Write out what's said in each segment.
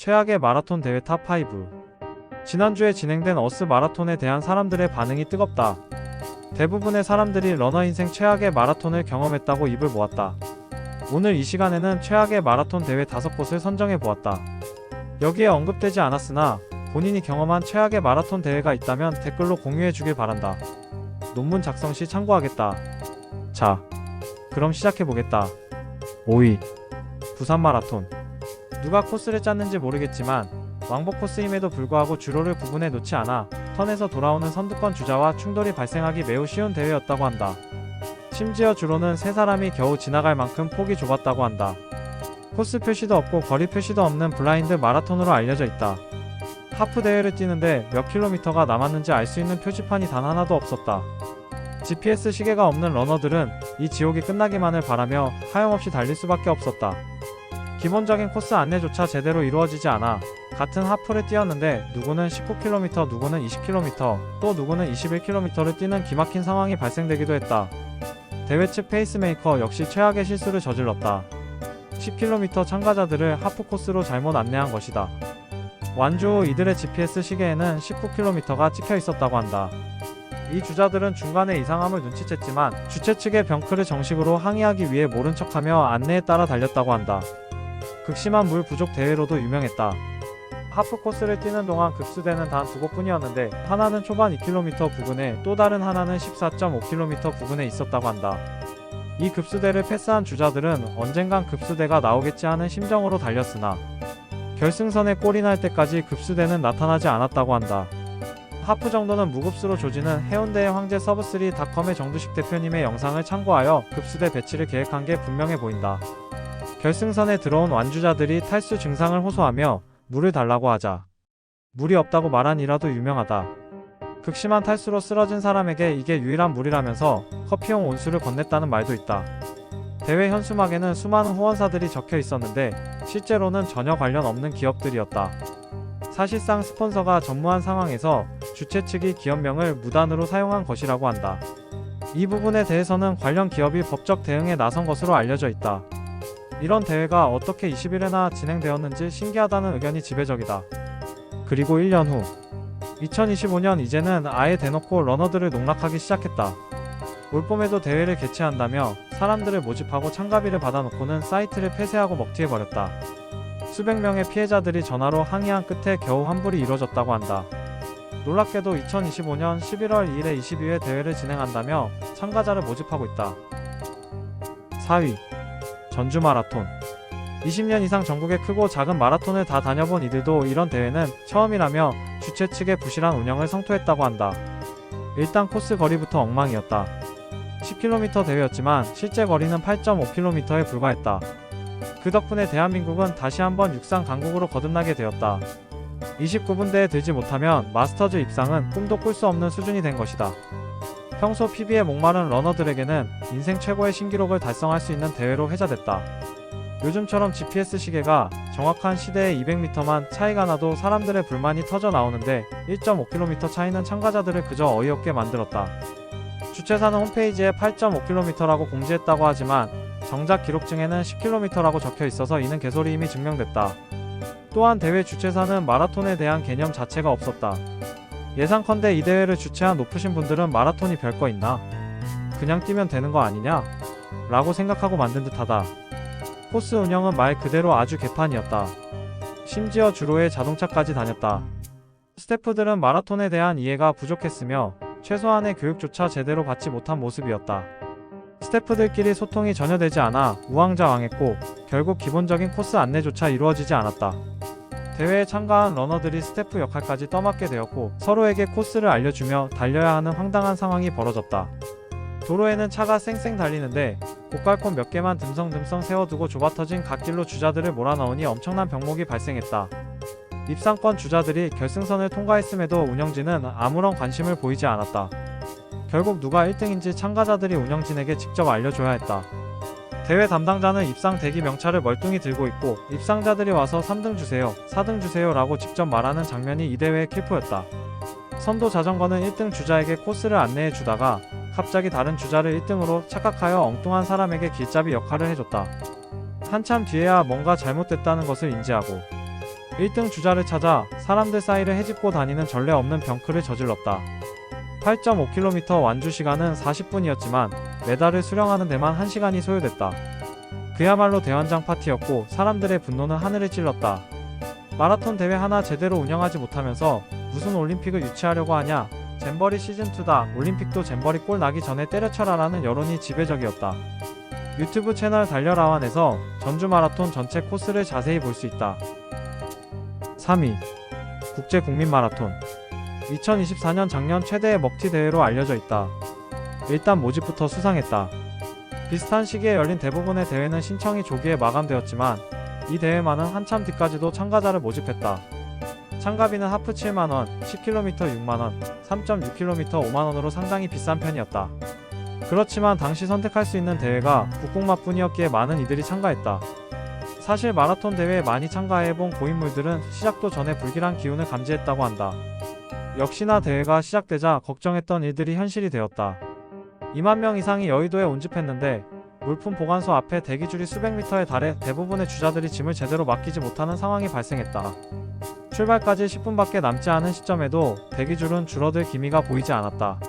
최악의 마라톤 대회 탑5 지난주에 진행된 어스 마라톤에 대한 사람들의 반응이 뜨겁다. 대부분의 사람들이 러너 인생 최악의 마라톤을 경험했다고 입을 모았다. 오늘 이 시간에는 최악의 마라톤 대회 5곳을 선정해 보았다. 여기에 언급되지 않았으나 본인이 경험한 최악의 마라톤 대회가 있다면 댓글로 공유해 주길 바란다. 논문 작성 시 참고하겠다. 자, 그럼 시작해 보겠다. 5위 부산 마라톤 누가 코스를 짰는지 모르겠지만 왕복 코스임에도 불구하고 주로를 구분해 놓지 않아 턴에서 돌아오는 선두권 주자와 충돌이 발생하기 매우 쉬운 대회였다고 한다. 심지어 주로는 세 사람이 겨우 지나갈 만큼 폭이 좁았다고 한다. 코스 표시도 없고 거리 표시도 없는 블라인드 마라톤으로 알려져 있다. 하프 대회를 뛰는데 몇 킬로미터가 남았는지 알 수 있는 표지판이 단 하나도 없었다. GPS 시계가 없는 러너들은 이 지옥이 끝나기만을 바라며 하염없이 달릴 수밖에 없었다. 기본적인 코스 안내조차 제대로 이루어지지 않아 같은 하프를 뛰었는데 누구는 19km, 누구는 20km, 또 누구는 21km를 뛰는 기막힌 상황이 발생되기도 했다. 대회 측 페이스메이커 역시 최악의 실수를 저질렀다. 10km 참가자들을 하프 코스로 잘못 안내한 것이다. 완주 후 이들의 GPS 시계에는 19km가 찍혀 있었다고 한다. 이 주자들은 중간에 이상함을 눈치챘지만 주최 측의 병크를 정식으로 항의하기 위해 모른 척하며 안내에 따라 달렸다고 한다. 극심한 물 부족 대회로도 유명했다. 하프 코스를 뛰는 동안 급수대는 단 두 곳뿐이었는데 하나는 초반 2km 부근에 또 다른 하나는 14.5km 부근에 있었다고 한다. 이 급수대를 패스한 주자들은 언젠간 급수대가 나오겠지 하는 심정으로 달렸으나 결승선에 골이 날 때까지 급수대는 나타나지 않았다고 한다. 하프 정도는 무급수로 조지는 해운대의 황제 서브3 닷컴의 정두식 대표님의 영상을 참고하여 급수대 배치를 계획한 게 분명해 보인다. 결승선에 들어온 완주자들이 탈수 증상을 호소하며 물을 달라고 하자 물이 없다고 말한 이라도 유명하다. 극심한 탈수로 쓰러진 사람에게 이게 유일한 물이라면서 커피용 온수를 건넸다는 말도 있다. 대회 현수막에는 수많은 후원사들이 적혀 있었는데 실제로는 전혀 관련 없는 기업들이었다. 사실상 스폰서가 전무한 상황에서 주최 측이 기업명을 무단으로 사용한 것이라고 한다. 이 부분에 대해서는 관련 기업이 법적 대응에 나선 것으로 알려져 있다. 이런 대회가 어떻게 20일에나 진행되었는지 신기하다는 의견이 지배적이다. 그리고 1년 후 2025년 이제는 아예 대놓고 러너들을 농락하기 시작했다. 올봄에도 대회를 개최한다며 사람들을 모집하고 참가비를 받아놓고는 사이트를 폐쇄하고 먹튀해버렸다. 수백 명의 피해자들이 전화로 항의한 끝에 겨우 환불이 이뤄졌다고 한다. 놀랍게도 2025년 11월 2일에 22회 대회를 진행한다며 참가자를 모집하고 있다. 4위 전주 마라톤 20년 이상 전국의 크고 작은 마라톤을 다 다녀본 이들도 이런 대회는 처음이라며 주최 측의 부실한 운영을 성토했다고 한다. 일단 코스 거리부터 엉망이었다. 10km 대회였지만 실제 거리는 8.5km에 불과했다. 그 덕분에 대한민국은 다시 한번 육상 강국으로 거듭나게 되었다. 29분대에 들지 못하면 마스터즈 입상은 꿈도 꿀 수 없는 수준이 된 것이다. 평소 PB에 목마른 러너들에게는 인생 최고의 신기록을 달성할 수 있는 대회로 회자됐다. 요즘처럼 GPS 시계가 정확한 시대에 200m만 차이가 나도 사람들의 불만이 터져 나오는데 1.5km 차이는 참가자들을 그저 어이없게 만들었다. 주최사는 홈페이지에 8.5km라고 공지했다고 하지만 정작 기록증에는 10km라고 적혀 있어서 이는 개소리임이 증명됐다. 또한 대회 주최사는 마라톤에 대한 개념 자체가 없었다. 예상컨대 이 대회를 주최한 높으신 분들은 마라톤이 별거 있나? 그냥 뛰면 되는 거 아니냐? 라고 생각하고 만든 듯하다. 코스 운영은 말 그대로 아주 개판이었다. 심지어 주로에 자동차까지 다녔다. 스태프들은 마라톤에 대한 이해가 부족했으며 최소한의 교육조차 제대로 받지 못한 모습이었다. 스태프들끼리 소통이 전혀 되지 않아 우왕좌왕했고 결국 기본적인 코스 안내조차 이루어지지 않았다. 대회에 참가한 러너들이 스태프 역할까지 떠맡게 되었고 서로에게 코스를 알려주며 달려야 하는 황당한 상황이 벌어졌다. 도로에는 차가 쌩쌩 달리는데 고깔콘 몇 개만 듬성듬성 세워두고 좁아터진 갓길로 주자들을 몰아넣으니 엄청난 병목이 발생했다. 입상권 주자들이 결승선을 통과했음에도 운영진은 아무런 관심을 보이지 않았다. 결국 누가 1등인지 참가자들이 운영진에게 직접 알려줘야 했다. 대회 담당자는 입상 대기 명찰을 멀뚱히 들고 있고 입상자들이 와서 3등 주세요, 4등 주세요 라고 직접 말하는 장면이 이 대회의 킬포였다. 선도 자전거는 1등 주자에게 코스를 안내해 주다가 갑자기 다른 주자를 1등으로 착각하여 엉뚱한 사람에게 길잡이 역할을 해줬다. 한참 뒤에야 뭔가 잘못됐다는 것을 인지하고 1등 주자를 찾아 사람들 사이를 헤집고 다니는 전례 없는 병크를 저질렀다. 8.5km 완주 시간은 40분이었지만 메달을 수령하는 데만 1시간이 소요됐다. 그야말로 대환장 파티였고 사람들의 분노는 하늘을 찔렀다. 마라톤 대회 하나 제대로 운영하지 못하면서 무슨 올림픽을 유치하려고 하냐? 잼버리 시즌2다. 올림픽도 잼버리 꼴 나기 전에 때려쳐라라는 여론이 지배적이었다. 유튜브 채널 달려라완에서 전주 마라톤 전체 코스를 자세히 볼 수 있다. 3위 국제 국민 마라톤 2024년 작년 최대의 먹튀 대회로 알려져 있다. 일단 모집부터 수상했다. 비슷한 시기에 열린 대부분의 대회는 신청이 조기에 마감되었지만 이 대회만은 한참 뒤까지도 참가자를 모집했다. 참가비는 하프 7만원, 10km 6만원, 3.6km 5만원으로 상당히 비싼 편이었다. 그렇지만 당시 선택할 수 있는 대회가 국궁마뿐이었기에 많은 이들이 참가했다. 사실 마라톤 대회에 많이 참가해본 고인물들은 시작도 전에 불길한 기운을 감지했다고 한다. 역시나 대회가 시작되자 걱정했던 일들이 현실이 되었다. 2만 명 이상이 여의도에 온집했는데 물품 보관소 앞에 대기줄이 수백 미터에 달해 대부분의 주자들이 짐을 제대로 맡기지 못하는 상황이 발생했다. 출발까지 10분밖에 남지 않은 시점에도 대기줄은 줄어들 기미가 보이지 않았다.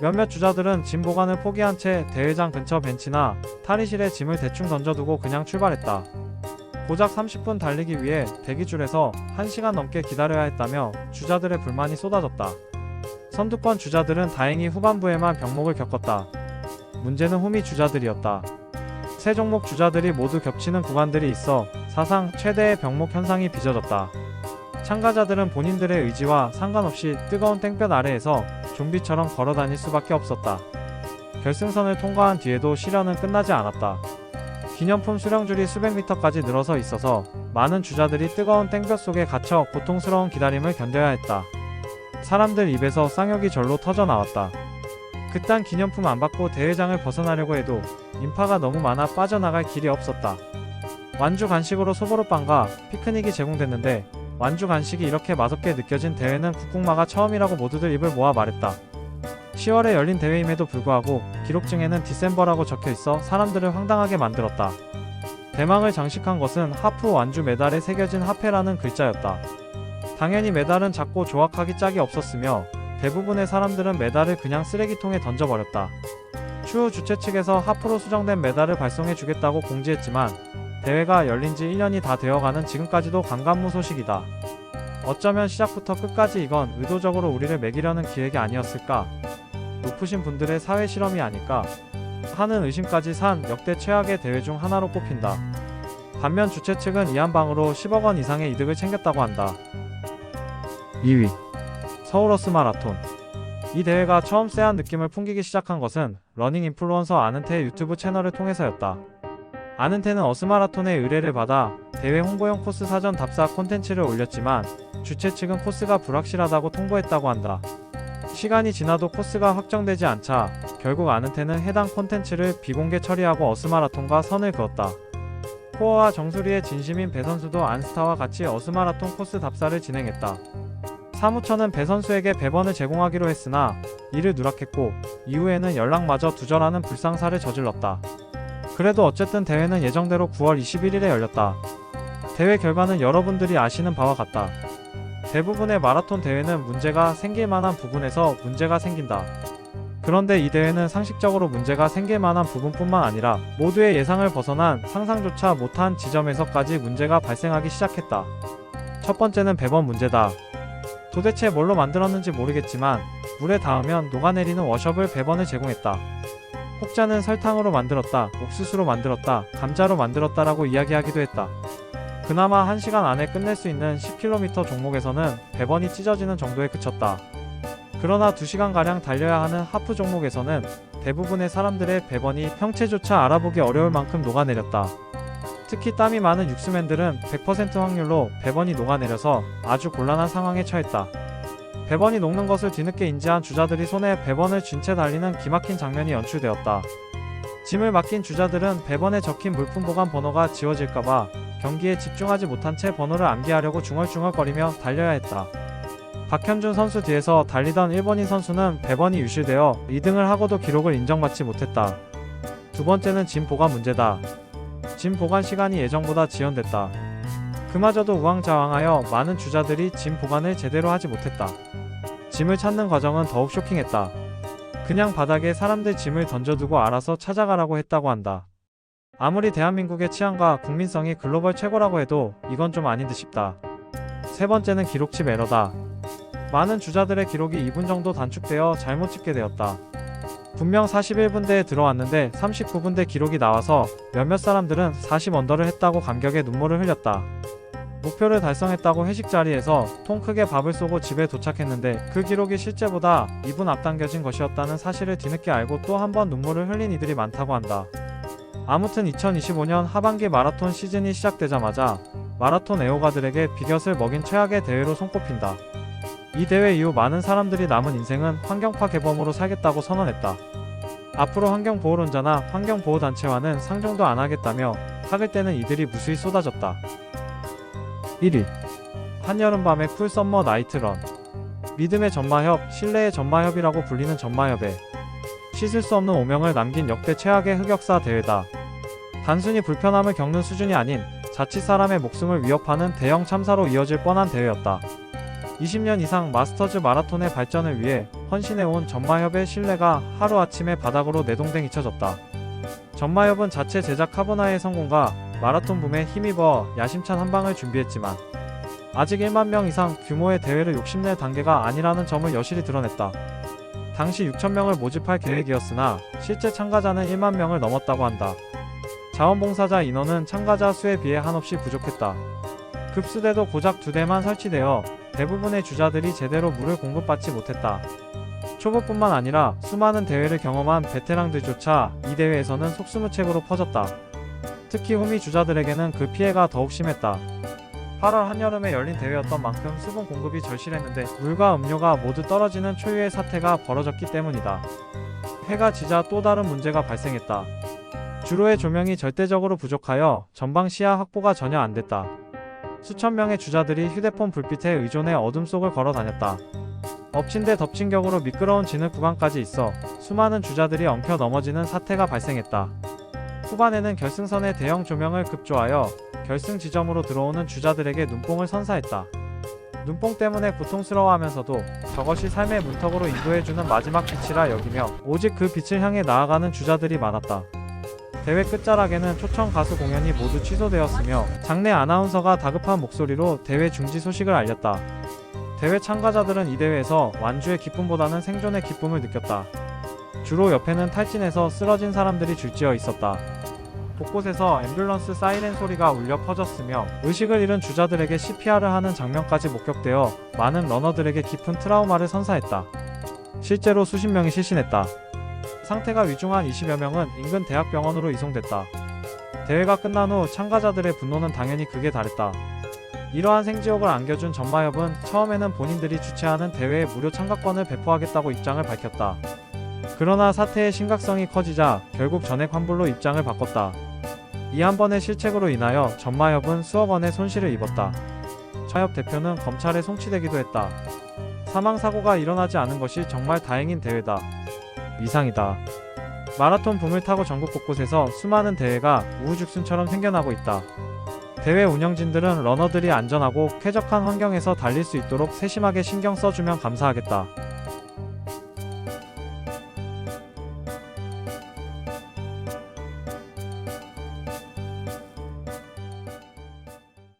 몇몇 주자들은 짐 보관을 포기한 채 대회장 근처 벤치나 탈의실에 짐을 대충 던져두고 그냥 출발했다. 고작 30분 달리기 위해 대기줄에서 1시간 넘게 기다려야 했다며 주자들의 불만이 쏟아졌다. 선두권 주자들은 다행히 후반부에만 병목을 겪었다. 문제는 후미 주자들이었다. 세 종목 주자들이 모두 겹치는 구간들이 있어 사상 최대의 병목 현상이 빚어졌다. 참가자들은 본인들의 의지와 상관없이 뜨거운 땡볕 아래에서 좀비처럼 걸어 다닐 수밖에 없었다. 결승선을 통과한 뒤에도 시련은 끝나지 않았다. 기념품 수령줄이 수백 미터까지 늘어서 있어서 많은 주자들이 뜨거운 땡볕 속에 갇혀 고통스러운 기다림을 견뎌야 했다. 사람들 입에서 쌍욕이 절로 터져 나왔다. 그딴 기념품 안 받고 대회장을 벗어나려고 해도 인파가 너무 많아 빠져나갈 길이 없었다. 완주 간식으로 소보로빵과 피크닉이 제공됐는데 완주 간식이 이렇게 맛없게 느껴진 대회는 국궁마가 처음이라고 모두들 입을 모아 말했다. 10월에 열린 대회임에도 불구하고 기록증에는 디셈버라고 적혀 있어 사람들을 황당하게 만들었다. 대망을 장식한 것은 하프 완주 메달에 새겨진 하페라는 글자였다. 당연히 메달은 작고 조악하기 짝이 없었으며 대부분의 사람들은 메달을 그냥 쓰레기통에 던져버렸다. 추후 주최 측에서 하프로 수정된 메달을 발송해 주겠다고 공지했지만 대회가 열린 지 1년이 다 되어가는 지금까지도 강간무소식이다. 어쩌면 시작부터 끝까지 이건 의도적으로 우리를 매기려는 기획이 아니었을까? 높으신 분들의 사회 실험이 아닐까? 하는 의심까지 산 역대 최악의 대회 중 하나로 꼽힌다. 반면 주최 측은 이 한 방으로 10억 원 이상의 이득을 챙겼다고 한다. 2위 서울어스 마라톤 이 대회가 처음 쎄한 느낌을 풍기기 시작한 것은 러닝 인플루언서 아는테의 유튜브 채널을 통해서였다. 아는테는 어스 마라톤의 의뢰를 받아 대회 홍보용 코스 사전 답사 콘텐츠를 올렸지만 주최 측은 코스가 불확실하다고 통보했다고 한다. 시간이 지나도 코스가 확정되지 않자 결국 아는테는 해당 콘텐츠를 비공개 처리하고 어스마라톤과 선을 그었다. 코어와 정수리의 진심인 배 선수도 안스타와 같이 어스마라톤 코스 답사를 진행했다. 사무처는 배 선수에게 배번을 제공하기로 했으나 이를 누락했고 이후에는 연락마저 두절하는 불상사를 저질렀다. 그래도 어쨌든 대회는 예정대로 9월 21일에 열렸다. 대회 결과는 여러분들이 아시는 바와 같다. 대부분의 마라톤 대회는 문제가 생길 만한 부분에서 문제가 생긴다. 그런데 이 대회는 상식적으로 문제가 생길 만한 부분뿐만 아니라 모두의 예상을 벗어난 상상조차 못한 지점에서까지 문제가 발생하기 시작했다. 첫 번째는 배번 문제다. 도대체 뭘로 만들었는지 모르겠지만 물에 닿으면 녹아내리는 워셔블 배번을 제공했다. 혹자는 설탕으로 만들었다, 옥수수로 만들었다, 감자로 만들었다라고 이야기하기도 했다. 그나마 1시간 안에 끝낼 수 있는 10km 종목에서는 배번이 찢어지는 정도에 그쳤다. 그러나 2시간가량 달려야 하는 하프 종목에서는 대부분의 사람들의 배번이 형체조차 알아보기 어려울 만큼 녹아내렸다. 특히 땀이 많은 육수맨들은 100% 확률로 배번이 녹아내려서 아주 곤란한 상황에 처했다. 배번이 녹는 것을 뒤늦게 인지한 주자들이 손에 배번을 쥔 채 달리는 기막힌 장면이 연출되었다. 짐을 맡긴 주자들은 배번에 적힌 물품 보관 번호가 지워질까봐 경기에 집중하지 못한 채 번호를 암기하려고 중얼중얼거리며 달려야 했다. 박현준 선수 뒤에서 달리던 일본인 선수는 배번이 유실되어 2등을 하고도 기록을 인정받지 못했다. 두 번째는 짐 보관 문제다. 짐 보관 시간이 예정보다 지연됐다. 그마저도 우왕좌왕하여 많은 주자들이 짐 보관을 제대로 하지 못했다. 짐을 찾는 과정은 더욱 쇼킹했다. 그냥 바닥에 사람들 짐을 던져두고 알아서 찾아가라고 했다고 한다. 아무리 대한민국의 치안과 국민성이 글로벌 최고라고 해도 이건 좀 아닌 듯 싶다. 세 번째는 기록칩 에러다. 많은 주자들의 기록이 2분 정도 단축되어 잘못 찍게 되었다. 분명 41분대에 들어왔는데 39분대 기록이 나와서 몇몇 사람들은 40 언더를 했다고 감격에 눈물을 흘렸다. 목표를 달성했다고 회식 자리에서 통 크게 밥을 쏘고 집에 도착했는데 그 기록이 실제보다 2분 앞당겨진 것이었다는 사실을 뒤늦게 알고 또 한 번 눈물을 흘린 이들이 많다고 한다. 아무튼 2025년 하반기 마라톤 시즌이 시작되자마자 마라톤 애호가들에게 비곁을 먹인 최악의 대회로 손꼽힌다. 이 대회 이후 많은 사람들이 남은 인생은 환경파 개범으로 살겠다고 선언했다. 앞으로 환경보호론자나 환경보호단체와는 상종도 안 하겠다며 학을 때는 이들이 무수히 쏟아졌다. 1위 한여름밤의 쿨 썸머 나이트런 믿음의 전마협, 신뢰의 전마협이라고 불리는 전마협에 씻을 수 없는 오명을 남긴 역대 최악의 흑역사 대회다. 단순히 불편함을 겪는 수준이 아닌 자칫 사람의 목숨을 위협하는 대형 참사로 이어질 뻔한 대회였다. 20년 이상 마스터즈 마라톤의 발전을 위해 헌신해온 전마협의 신뢰가 하루아침에 바닥으로 내동댕이 쳐졌다. 전마협은 자체 제작 카보나의 성공과 마라톤 붐에 힘입어 야심찬 한방을 준비했지만 아직 1만 명 이상 규모의 대회를 욕심낼 단계가 아니라는 점을 여실히 드러냈다. 당시 6천명을 모집할 계획이었으나 실제 참가자는 1만 명을 넘었다고 한다. 자원봉사자 인원은 참가자 수에 비해 한없이 부족했다. 급수대도 고작 두 대만 설치되어 대부분의 주자들이 제대로 물을 공급받지 못했다. 초보뿐만 아니라 수많은 대회를 경험한 베테랑들조차 이 대회에서는 속수무책으로 퍼졌다. 특히 호미 주자들에게는 그 피해가 더욱 심했다. 8월 한여름에 열린 대회였던 만큼 수분 공급이 절실했는데 물과 음료가 모두 떨어지는 초유의 사태가 벌어졌기 때문이다. 해가 지자 또 다른 문제가 발생했다. 주로의 조명이 절대적으로 부족하여 전방 시야 확보가 전혀 안 됐다. 수천 명의 주자들이 휴대폰 불빛에 의존해 어둠 속을 걸어 다녔다. 엎친 데 덮친 격으로 미끄러운 진흙 구간까지 있어 수많은 주자들이 엉켜 넘어지는 사태가 발생했다. 후반에는 결승선의 대형 조명을 급조하여 결승 지점으로 들어오는 주자들에게 눈뽕을 선사했다. 눈뽕 때문에 고통스러워하면서도 저것이 삶의 문턱으로 인도해주는 마지막 빛이라 여기며 오직 그 빛을 향해 나아가는 주자들이 많았다. 대회 끝자락에는 초청 가수 공연이 모두 취소되었으며 장내 아나운서가 다급한 목소리로 대회 중지 소식을 알렸다. 대회 참가자들은 이 대회에서 완주의 기쁨보다는 생존의 기쁨을 느꼈다. 주로 옆에는 탈진해서 쓰러진 사람들이 줄지어 있었다. 곳곳에서 앰뷸런스 사이렌 소리가 울려 퍼졌으며 의식을 잃은 주자들에게 CPR을 하는 장면까지 목격되어 많은 러너들에게 깊은 트라우마를 선사했다. 실제로 수십 명이 실신했다. 상태가 위중한 20여 명은 인근 대학병원으로 이송됐다. 대회가 끝난 후 참가자들의 분노는 당연히 극에 달했다. 이러한 생지옥을 안겨준 전마협은 처음에는 본인들이 주최하는 대회에 무료 참가권을 배포하겠다고 입장을 밝혔다. 그러나 사태의 심각성이 커지자 결국 전액 환불로 입장을 바꿨다. 이 한 번의 실책으로 인하여 전마협은 수억 원의 손실을 입었다. 차협 대표는 검찰에 송치되기도 했다. 사망 사고가 일어나지 않은 것이 정말 다행인 대회다. 이상이다. 마라톤 붐을 타고 전국 곳곳에서 수많은 대회가 우후죽순처럼 생겨나고 있다. 대회 운영진들은 러너들이 안전하고 쾌적한 환경에서 달릴 수 있도록 세심하게 신경 써주면 감사하겠다.